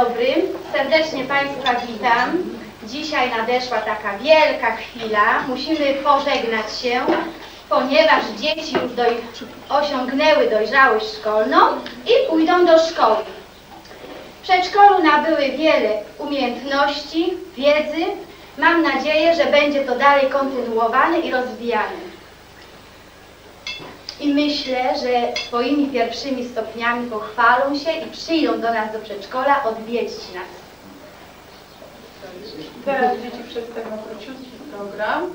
Dobry, serdecznie Państwa witam. Dzisiaj nadeszła taka wielka chwila. Musimy pożegnać się, ponieważ dzieci już doj osiągnęły dojrzałość szkolną i pójdą do szkoły. W przedszkolu nabyły wiele umiejętności, wiedzy. Mam nadzieję, że będzie to dalej kontynuowane i rozwijane. I myślę, że swoimi pierwszymi stopniami pochwalą się i przyjdą do nas do przedszkola odwiedzić nas. Teraz dzieci przedstawią króciutki program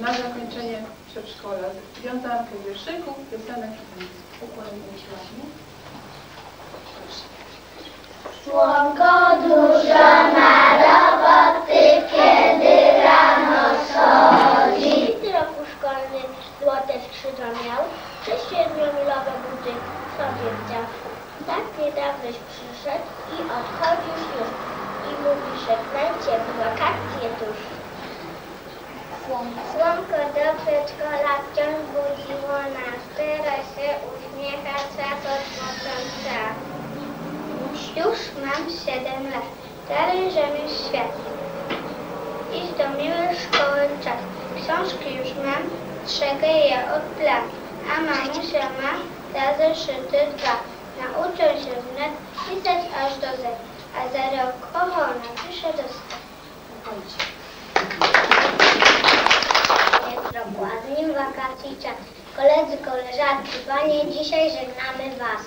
na zakończenie przedszkola. Wiązankę wierszyków, piosenek i. Układamy się ładnie. Słonko Niedawnoś przyszedł i odchodzisz już i mówi żegnajcie, w wakacje tuż. Słonko do przedszkola wciąż budziło nas, teraz się uśmiecha, czas czas. Już mam 7 lat, dalej żyję świat. Iść do miłej szkoły czas. Książki już mam, strzegę je od lat. A mamusia ma za zeszyty dwa. Nauczę się wnet pisać aż do Z. A za rok oho napiszę do. Jest dokładnie wakacji czas. Koledzy, koleżanki, panie, dzisiaj żegnamy was.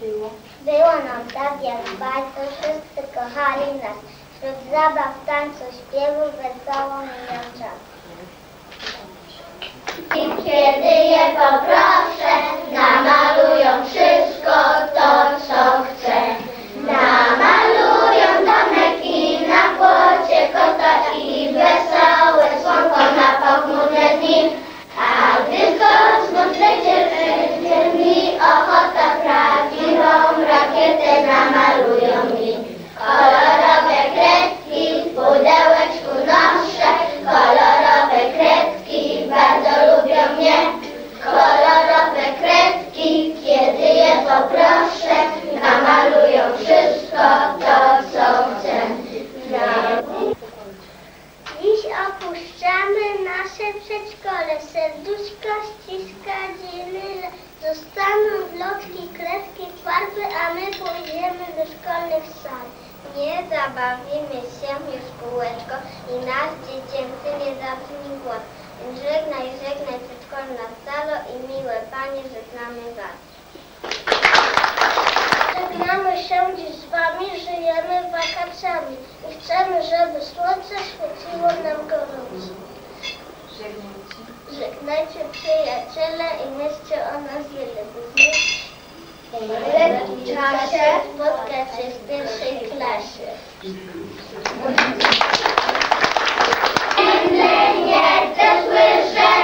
Było. Było nam tak jak bardzo, wszyscy kochali nas. Wśród zabaw, tańcu, śpiewu, wesoło mijał czas. I kiedy je poproszę, poproszę, namalują wszystko to, co chcę. Dziś opuszczamy nasze przedszkole, serduszko ściska dzielyle. Zostaną wloczki, kredki, farby, a my pójdziemy do szkolnych sal. Nie zabawimy się już kółeczko i nasz dziecięcy nie zabrzmi głos. Żegnaj, żegnaj przedszkolna salo i miłe panie, żegnamy was. Żegnamy się dziś z wami, żyjemy wakacjami i chcemy, żeby słońce świeciło nam gorąco. Żegnajcie. Żegnajcie przyjaciele i myślcie o nas wiele, znów w lekkim czasie spotkać się w pierwszej klasie. Nie chcę słyszeć,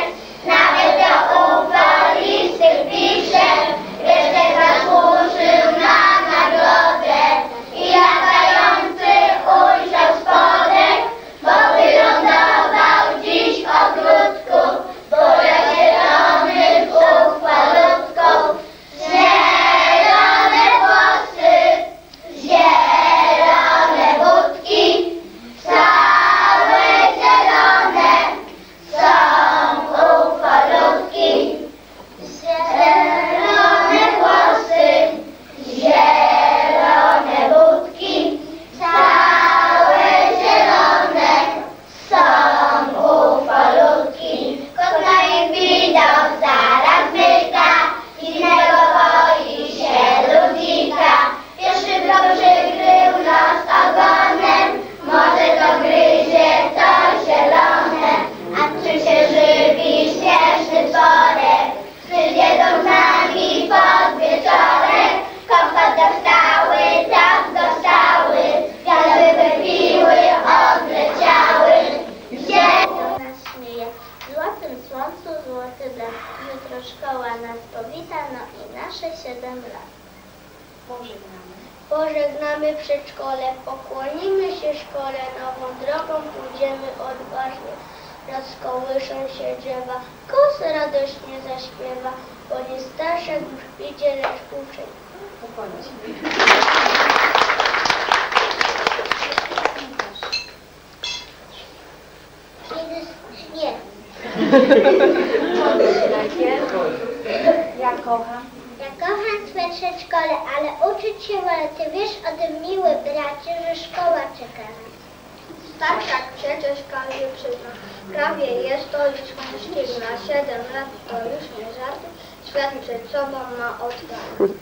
7 lat. Pożegnamy. Pożegnamy przedszkole, pokłonimy się szkole, nową drogą pójdziemy odważnie. Rozkołyszą się drzewa, kos radośnie zaśpiewa, bo nie Staszek już idzie, lecz uczeń. Kiedy śnieg. Ja kocham. Kocham swe szkole, ale uczyć się wolę. Ty wiesz o tym, miły bracie, że szkoła czeka nas. Tak, tak, przecież każdy przyzna. Prawie jest to już mężczyzna. Siedem lat to już nie żarty. Świat przed sobą ma otwarty.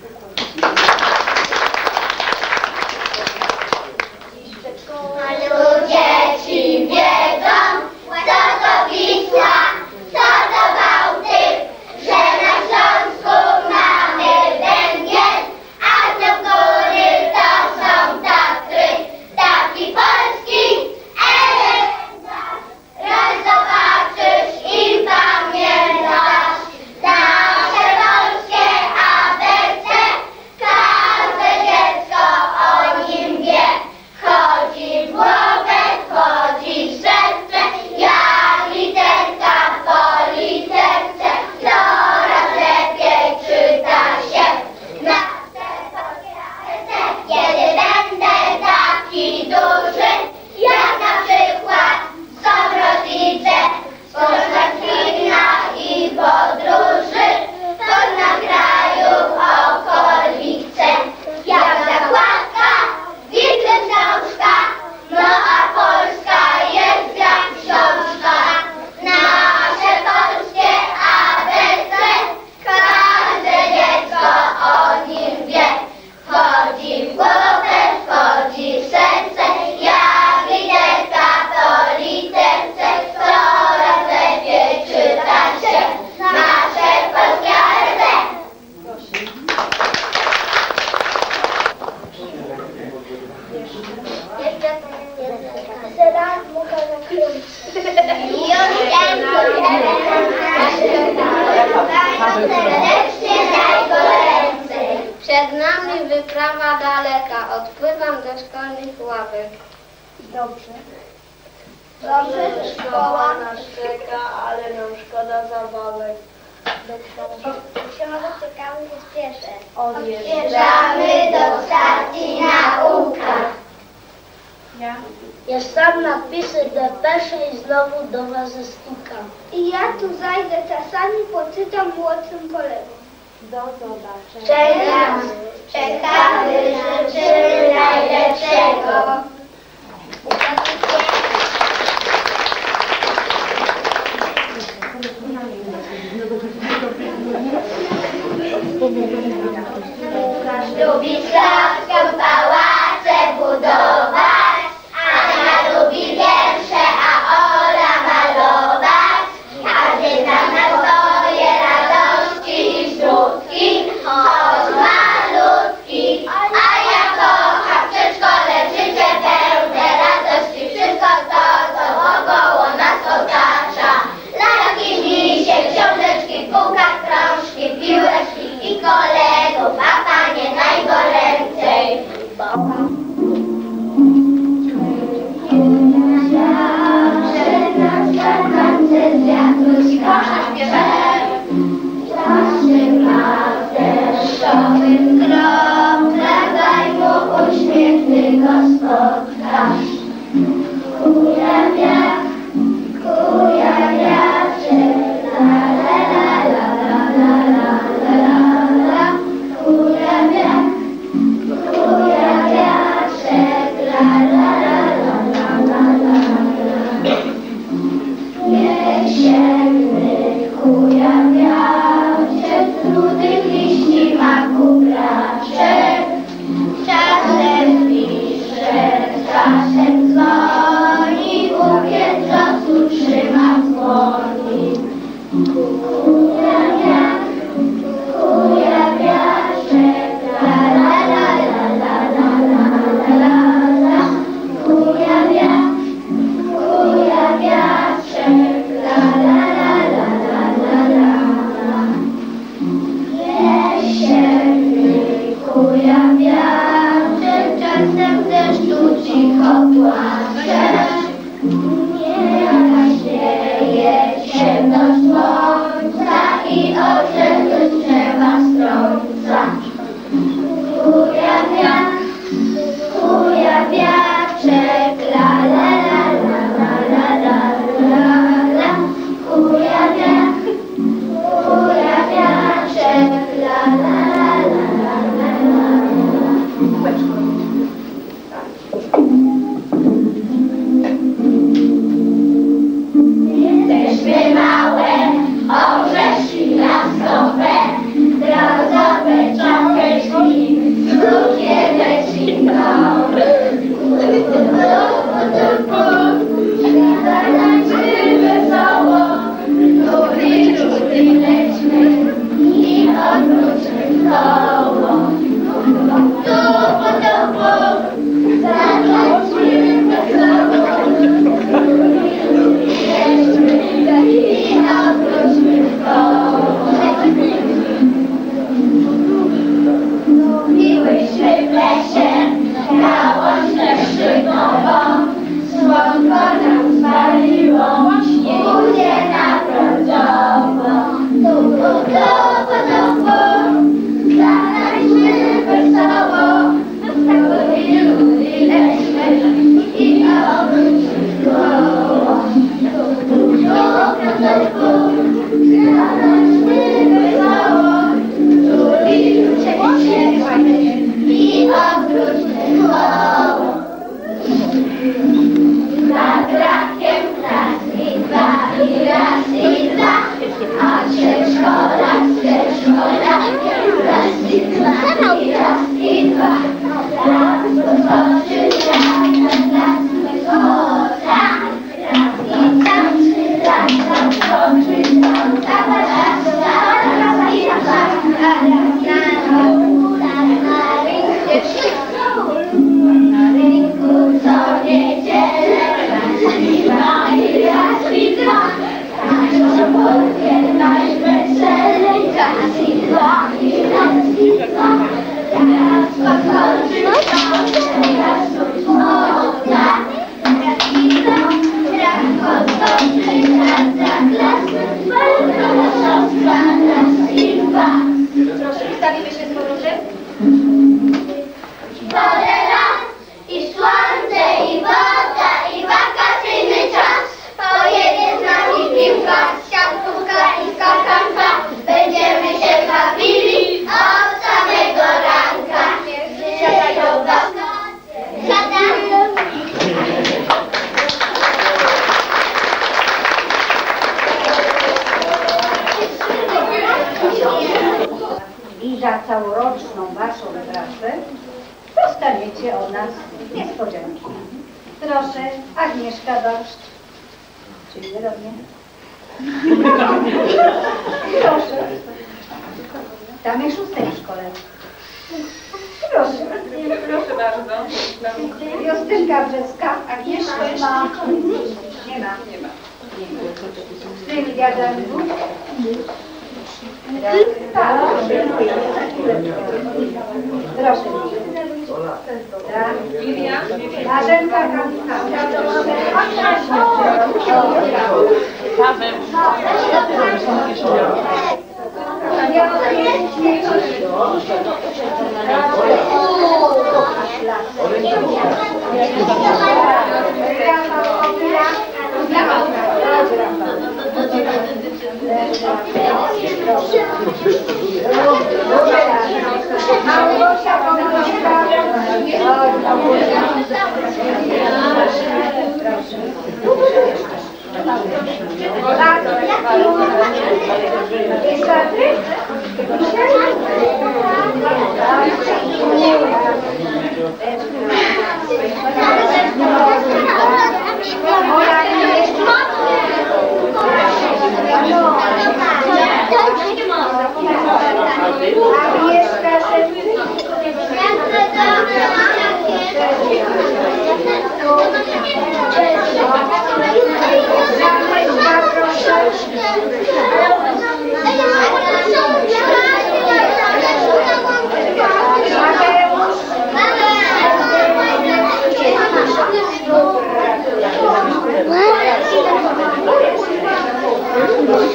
Dobrze. Dobrze, szkoła nas czeka, ale nam szkoda zabawek. Książę czekamy się cieszę. Odjeżdżamy do stacji nauka. Ja? Ja sam napiszę depeszę i znowu do was zastukam. I ja tu zajdę czasami, poczytam młodszym kolegom. Do zobaczenia. Czekamy, czekamy, życzymy najlepszego. del pan. Dorszcz. Czyli wy do mnie. Proszę. Tam jest szóstej w szkole. Proszę. Proszę bardzo. Justynka Brzeska. Agnieszka ma. Nie ma. Nie ma. Sylwia Dębów. Tak, Proszę. Tak. Lilia? Marzenka Kamika. Małgosia Komorowska. Agnieszka Szewczyk. Żaneczka Proszę.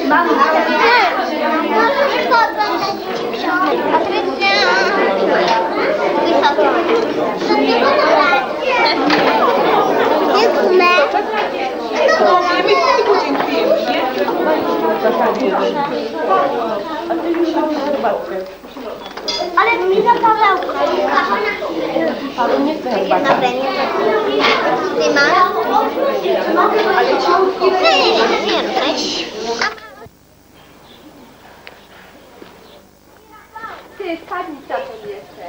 Mateusz. Ale mi za Pawełka. Paweł nie chce herbaty. Na Benie. Ty masz? Ale ciągnie. Ty, więcej. Ty, spadnij za to jeszcze.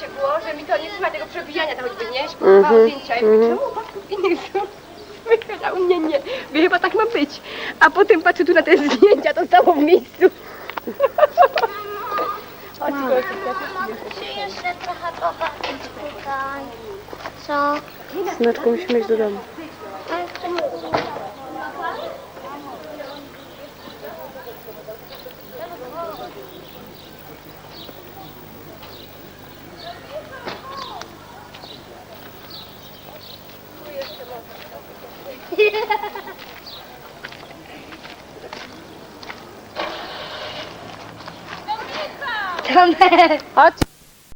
Zdjęcie było, że mi to nie trzyma tego przebijania to choćby, nie? Próbowałam zdjęcia i mówię, czemu facetów innych są? A u mnie nie. Mówię, chyba tak ma być. A potem patrzę tu na te zdjęcia, to stało w miejscu. Chodź, Czy jeszcze trochę popatrzeć tutaj? Co? Znaczku, musimy iść do domu. A jeszcze nie. Chodź.